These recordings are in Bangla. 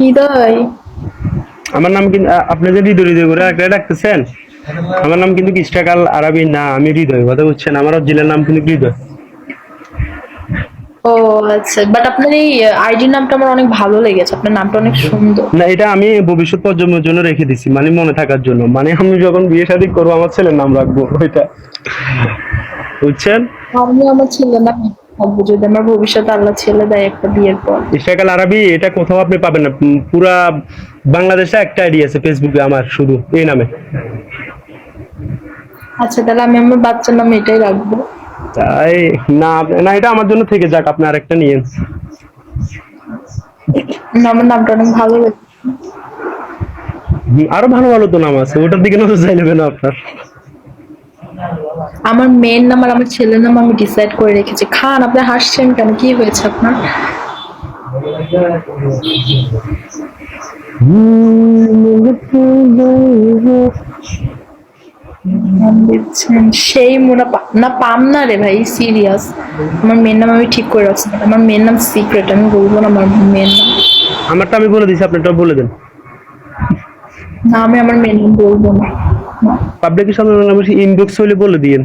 হৃদয়। আমার নাম কিন্তু আপনি যে হৃদয় হৃদয় করে একটা ডাকতেছেন আমার নাম কিন্তু ইস্টাকাল আরবি না আমি হৃদয় কথা বুঝছেন? আমার জেলার নাম কিন্তু হৃদয়। ও আচ্ছা বাট আপনার এই আইডি নামটা আমার অনেক ভালো লেগেছে আপনার নামটা অনেক সুন্দর। না এটা আমি ভবিষ্যৎ প্রজন্মের জন্য রেখে দিছি মানে মনে থাকার জন্য। মানে আমি যখন বিয়ে শাদী করব আমার ছেলের নাম রাখব ওইটা। বুঝছেন? আমি আমার ছেলে না থাকব যদি আমার আল্লাহ ছেলে দেয় একটা বিয়ের পর। ইস্টাকাল আরবি এটা কোথাও আপনি পাবেন না। পুরা বাংলাদেশে একটা আইডি আছে ফেসবুকে আমার শুধু এই নামে। আচ্ছা তাহলে আমি আমার বাচ্চার নাম এটাই রাখব। তাই না না এটা আমার জন্য থেকে যাক আপনি আরেকটা নিয়েন। আমার নামটা অনেক ভালো লাগে। আরও ভালো ভালো তো নাম আছে ওটার দিকে নজর চাই নেবেন আপনার? আমার মেয়ের নাম আর আমার ছেলের নাম আমি ডিসাইড করে রেখেছি। খান আপনি হাসছেন কেন? কি হয়েছে আপনার? সেই মোনা পা- না পাম না রে ভাই সিরিয়াস আমার মেয়ের নাম আমি ঠিক করে রাখছি আমার মেয়ের নাম সিক্রেট আমি বলব না আমার মেয়ের নাম। আমারটা আমি বলে দিছি আপনারটা বলে দেন। না আমি আমার মেয়ের নাম বলব না। না। পাবলিকের সামনে ইনবক্স হইলে বলে দিয়েন।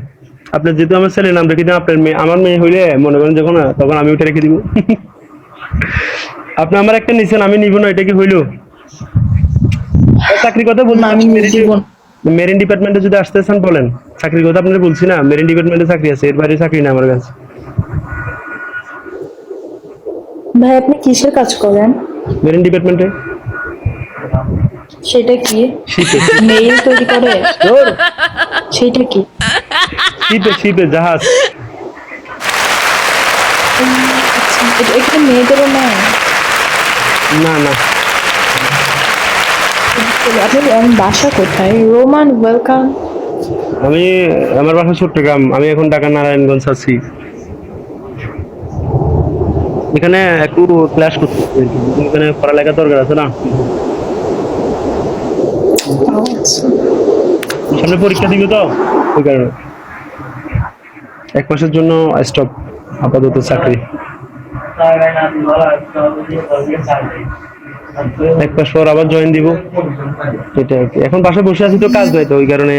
আপনি যেহেতু আমার ছেলের নাম রেখে দিন আপনার মেয়ে আমার মেয়ে হইলে মনে করেন যখন তখন আমি ওটা রেখে দিব। আপনি আমার একটা নিছেন আমি নিব না এটা কি হইল? চাকরির কথা না, বলছি আমি মেরিন ডিপার্টমেন্টে যদি আসতে চান বলেন। চাকরির কথা আপনার বলছি না মেরিন ডিপার্টমেন্টে চাকরি আছে এর বাইরে চাকরি না আমার কাছে। ভাই আপনি কিসের কাজ করেন? মেরিন ডিপার্টমেন্টে সেটা কি? মেইল তৈরি করে? সেটা কি? শিপে শিপে জাহাজ। আচ্ছা, এটা- এখানে মেয়েদেরও নয়? না না। আপনার বাসা কোথায়? রোমান ওয়েলকাম। আমি আমার বাসা চট্টগ্রাম। আমি এখন ঢাকা নারায়ণগঞ্জ আছি। এখানে একটু ক্লাস করতে এখানে পড়ালেখা দরকার আছে না? সামনে পরীক্ষা দিবে তো? ওই কারণে। এক মাসের জন্য স্টপ আপাতত চাকরি। এক মাস পর আবার জয়েন দিব। এটা এখন বাসায় বসে আছি তো কাজ নাই তো ওই কারণে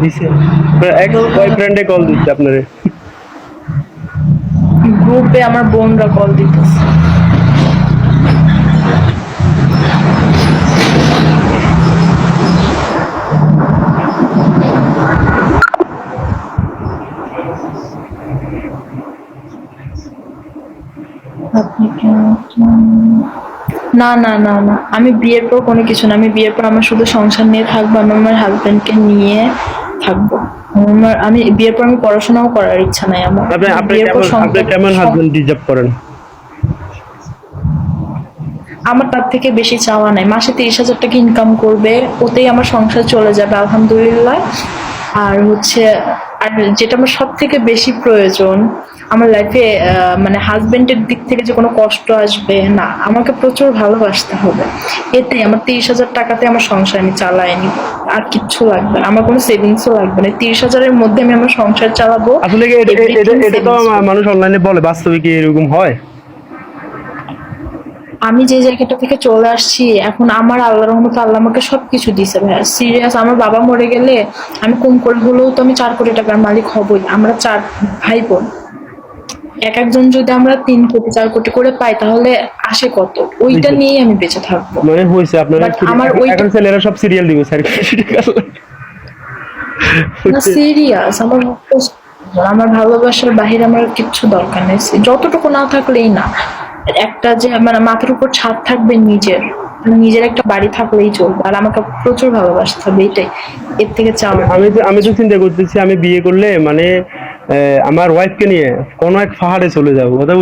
দিছে। এক বয়ফ্রেন্ডে কল দিচ্ছে আপনারে। গ্রুপে আমার বোনরা কল দিতেছে। না না না না। আমি বিয়ের পর কোনো কিছু না। আমি বিয়ের পর আমার শুধু সংসার নিয়ে থাকব আমি আমার হাজবেন্ডকে নিয়ে থাকব। আমার আমি বিয়ের পর আমি পড়াশোনাও করার ইচ্ছা নাই আমার। আপনি কেমন হাজবেন্ড ডিজার্ভ করেন? আমার তার থেকে বেশি চাওয়া নাই। মাসে তিরিশ হাজার টাকা ইনকাম করবে ওতেই আমার সংসার চলে যাবে আলহামদুলিল্লাহ। আর হচ্ছে আর যেটা আমার সব থেকে বেশি প্রয়োজন আমার লাইফে মানে হাজবেন্ডের দিক থেকে যে কোনো কষ্ট আসবে না আমাকে প্রচুর ভালোবাসতে হবে। এতে আমার তিরিশ হাজার টাকাতে আমার সংসার আমি চালাই নিব আর কিচ্ছু লাগবে না আমার কোনো সেভিংসও লাগবে না। তিরিশ হাজারের মধ্যে আমি আমার সংসার চালাবো আসলে এটা তো মানুষ অনলাইনে বলে বাস্তবে কি এরকম হয়? আমি যে জায়গাটা থেকে চলে আসছি এখন আমার আল্লাহর রহমতে আল্লাহ আমাকে সবকিছু দিছে ভাইয়া। সিরিয়াস আমার বাবা মরে গেলে আমি কম করে হলেও তো আমি চার কোটি টাকার মালিক হবই আমরা চার ভাই বোন এক একজন যদি আমরা তিন কোটি চার কোটি করে পাই তাহলে আসে কত? ওইটা নিয়েই আমি বেঁচে থাকব। মানে হয়েছে আপনার আমার এখন ছেলেরা সব সিরিয়াল দিবে স্যার। না সিরিয়াস আমার আমার ভালোবাসার বাহিরে আমার কিচ্ছু দরকার নেই। যতটুকু না থাকলেই না। একটা যে মানে মাথার উপর ছাদ থাকবে নিজের নিজের একটা বাড়ি থাকলেই চলবে আর আমাকে প্রচুর ভালোবাসতে হবে, এটাই এর থেকে চাওয়া আমি তো আমি তো চিন্তা করতেছি, আমি বিয়ে করলে মানে আমার ওয়াইফকে নিয়ে কোনো এক পাহাড়ে চলে যাব, কথা?